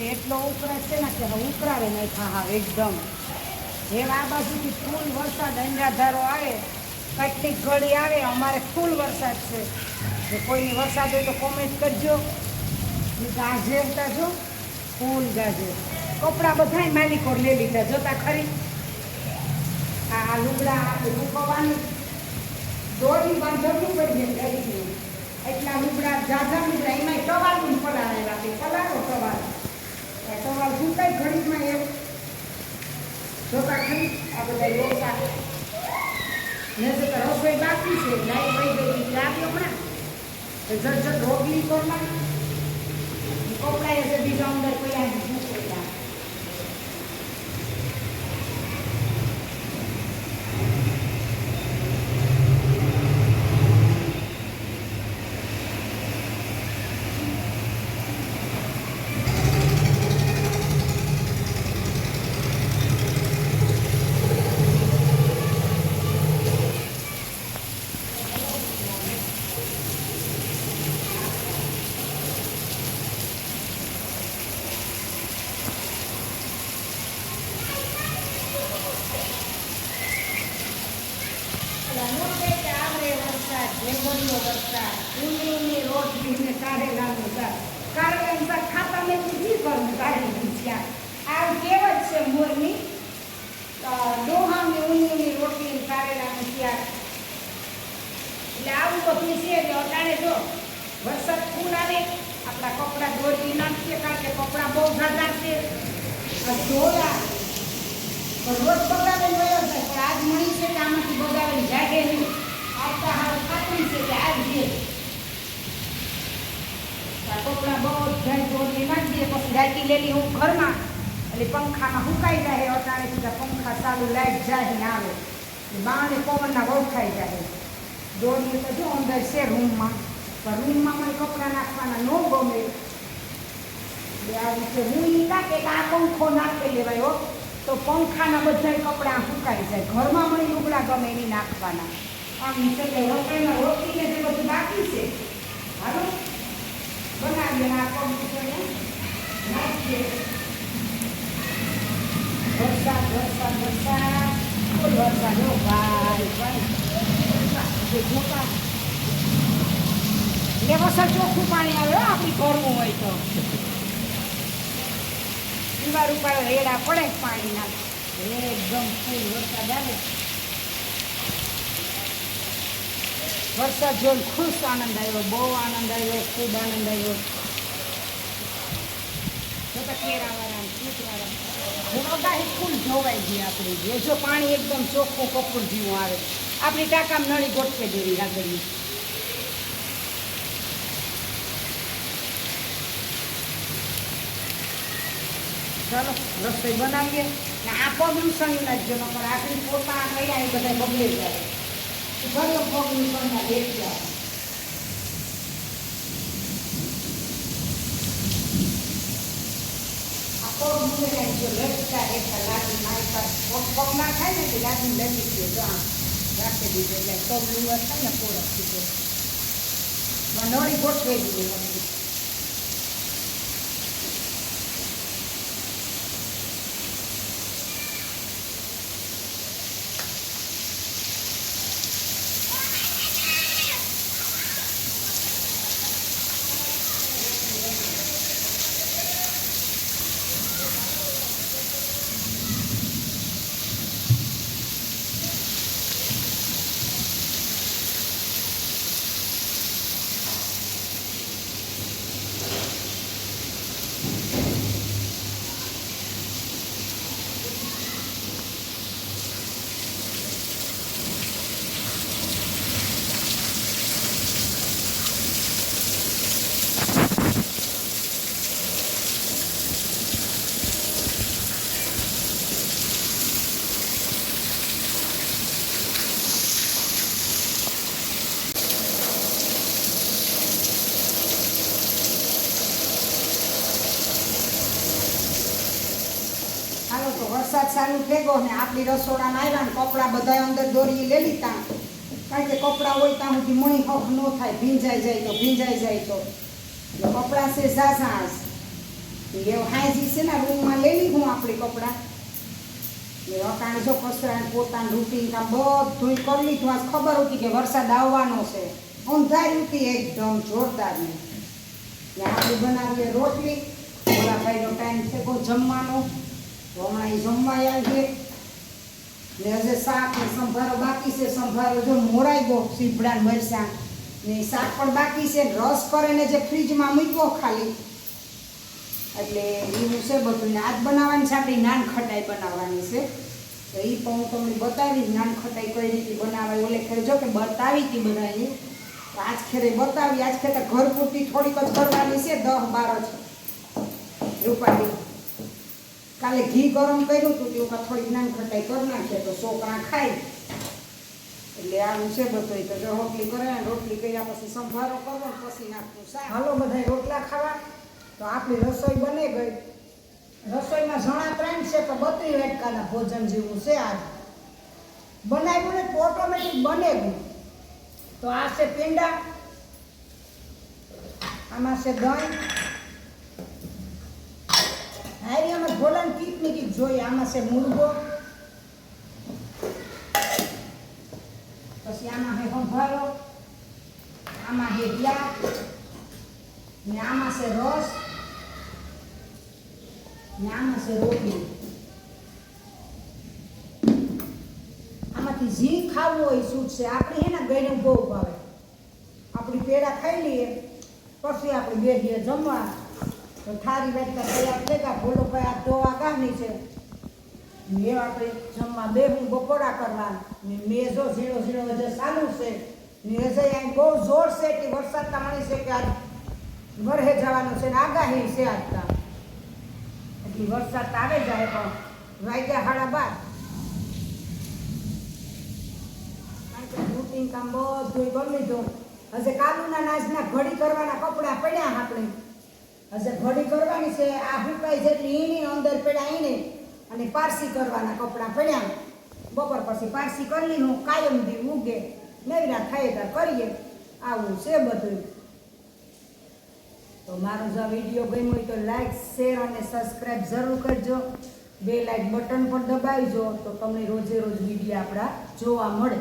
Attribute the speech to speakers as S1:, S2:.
S1: ઉકળાટ છે ને કે ઉકળાવે નહીં હા, એકદમ. જેમ આ બાજુથી ફૂલ વરસાદ અંજાધારો આવે કેટલીક ઘડી આવે, અમારે ફૂલ વરસાદ છે. જો કોઈની વરસાદ હોય તો કોમેન્ટ કરજો. ગાજેરતા જો, ફૂલ ગાજર. કપડાં બધાય માલિકો લઈ લીધા, જોતા ખરી? આ લુગડા મૂકવાનું દોરી બાંધવવું પડી ગરીબને એટલા લુગડા જાજા લુગડા એમાંય ટવાલું પલાળે રાખે પલાળો ટવાલ એ ટવાલ સુકાય ઘડીમાં એમ જોતા ખરી આ બધા યોગા ને જોતા બાકી છે લાઈ વહી ગઈ આવી હમણાં. જટ જટ રોટલી કરવા કપડાં છે બીજા અંદર વરસાદ રેગડીયો વરસાદ ઊંડીની રોટલી કારેલાનું શાક કારેલાનું શાક ખાતા મેં કી કરું કાઢી ત્યાં આ કહેવત છે મોરની ડોહાની ઊંડીની રોટલી ને કારેલાનું શાક એટલે આવું બધું છે એટલે અટાણે જો વરસાદ ફૂલ આવે આપણા કપડાં દોરી નાખીએ કારણ કે કપડાં બહુ જાજા છે આ ધોળા પણ રોજ બગાડે વયો જાય પણ આજ મળી છે કે આમાંથી બગાડે જાગે નહીં રાતી લેલી હું ઘરમાં એટલે પંખામાં હુકાઈ જાય અટાણે સીધા પંખા ચાલુ લાઈટ જાય ને આવે બાણે પવનના વળખાઈ જાય દોરી તો જો અંદર છે રૂમમાં પણ રૂમમાં મને કપડાં નાખવાના ન ગમે એટલે આ હું નાખે કે આ પંખો નાખી લેવાય હો તો પંખાના બધા કપડાં સુકાઈ જાય. ઘરમાં મને લુગડા ગમે એની નાખવાના. છે કે રસોઈમાં રોટલીને જે બધું બાકી છે. હાલો, બનાવીએ આ કોમ્પ્યુટરને. નાખીએ. વરસાદ વરસાદ વરસાદ. ફૂલ વરસાદ હો ભાઈ ભાઈ. વરસાદ જે જોતા ચોખ્ખું પાણી આવે આપણી ઘરનું હોય તો. દીવાર ઉપર રેડા પડે પાણી પાણીના. એકદમ ફૂલ વરસાદ આવે. વરસાદ જોઈને ખુશ આનંદ આવ્યો, બહુ આનંદ આવ્યો, ખૂબ આનંદ આવ્યો. ફૂલ જોવાઈ ગઈ આપણી જે, જો પાણી એકદમ ચોખ્ખું કપૂર જેવું આવે. આપણી ટાંકામાં નળી ગોઠવે દેવી લાગણી. ચાલો, રસોઈ બનાવીએ. ને આ પગલું સણી નાખજો, નકર આખરી પોતા કયા એ બધા બગડે જાય. ગયો પગલું સણ્યા બેસ જાય આ પગ મૂકે નાખજો લટકા રેખા લાગી મારી પાસે પગ પગ ના ખાય ને તે લાગી લટી ગયો જો આમ રાખી દીધો એટલે પગ લીવર થાય ને પોરક વરસાદ ચાલુ થઈ ને આપણી રસોડામાં આવ્યા ને કપડાં બધા અંદર દોરી લઈ લીધા કારણ કે કપડાં હોય ત્યાં સુધી મણી હક ન થાય, ભીંજાઈ જાય તો ભીંજાઈ જાય તો. કપડાં છે ઝાઝા એવું હાજી છે ને, રૂમમાં લઈ લીધું આપણી કપડાં. એ જો કચરા પોતાનું રૂટીન કામ બધું કરી લીધું. આજ ખબર હતી કે વરસાદ આવવાનો છે. અંધારી હતી એકદમ જોરદાર ને આપણે બનાવીએ રોટલી. ઓલા ભાઈનો ટાઈમ છે કોઈ જમવાનો. તો હમણાં એ જમવા આવીએ ને હજે શાક ને સંભારો બાકી છે. સંભારો જો મોરાઈ ગયો સીપડા ને મરસા ને શાક પણ બાકી છે. રસ કરીને જે ફ્રીજમાં મૂક્યો ખાલી. એટલે એવું છે બધું. ને આજ બનાવવાની છે આપણી નાન ખટાઈ બનાવવાની છે. તો એ પણ હું તમને બતાવી નાન ખટાઈ કઈ રીતે બનાવાય. ઓલે ખેર જો કે બતાવી હતી બનાવી આજ ખેરે બતાવી. આજ ખેતર ઘર પૂરતી થોડીક જ કરવાની છે. દસ બાર જ રૂપાલી કાલે ઘી ગરમ કર્યું હતું તેવું કાં થોડીક નાન ખટાઈ કરી નાખીએ તો છોકરા ખાય. એટલે આવું છે બધું તો જો રોટલી કરે ને રોટલી કર્યા પછી સંભારો કરો ને પછી નાખવું શાક. હાલો બધા રોટલા ખાવા. તો આપણી રસોઈ બને ગઈ. રસોઈમાં જણા ત્રણ છે તો બત્રી વેટકાના ભોજન જેવું છે આજ. બનાવ્યું ને તો ઓટોમેટિક બને ગયું. તો આ છે પેંડા. આમાં છે દહીં. ભોલાની કીટ ને કીટ જોઈએ આમાં છે મુરગો પછી આમાં હે સંભારો આમાં હે યા ને આમાં છે રસ ને આમાં છે રોટલી આમાંથી જી ખાવું હોય સૂટ છે આપણે હે ને ગળ્યું બહુ ભાવે આપણી પેડા ખાઈ લઈએ પછી આપણે બેસીએ જમવા તો થારી વેચતા તૈયાર થઈ ગયા. ભોલો ભાઈ, આ ધોવા ગામની છે? મેં આપણે જમવા બે હું બપોરા કરવા. ને મેં જો ઝીણો ઝીણો હજે ચાલુ છે. ને હજે અહીં બહુ જોર છે કે વરસાદ તમારી છે કે આજ વરહે જવાનું છે ને આગાહી છે આજતા એટલે વરસાદ આવે જાય, પણ વાગ્યા હાડા બાદ રૂટીન કામ બધું ગમી દો હજે કાલુના નાચના ઘડી કરવાના કપડાં પડ્યા આપણે. હજે ઘડી કરવાની છે. આ હુકાઈ જેટલી ઈની અંદર પડ્યા ને અને પારસી કરવાના કપડાં પડ્યા. બપોર પછી પારસી કરી લીધું કાયમ દી ઉગે નવીરા ખાઈએ ત્યાં કરીએ. આવું છે બધું. તો મારો જો વીડિયો ગમ્યો હોય તો લાઈક શેર અને સબસ્ક્રાઈબ જરૂર કરજો. બે લાઈક બટન પર દબાવજો તો તમને રોજે રોજ વીડિયો આપણા જોવા મળે.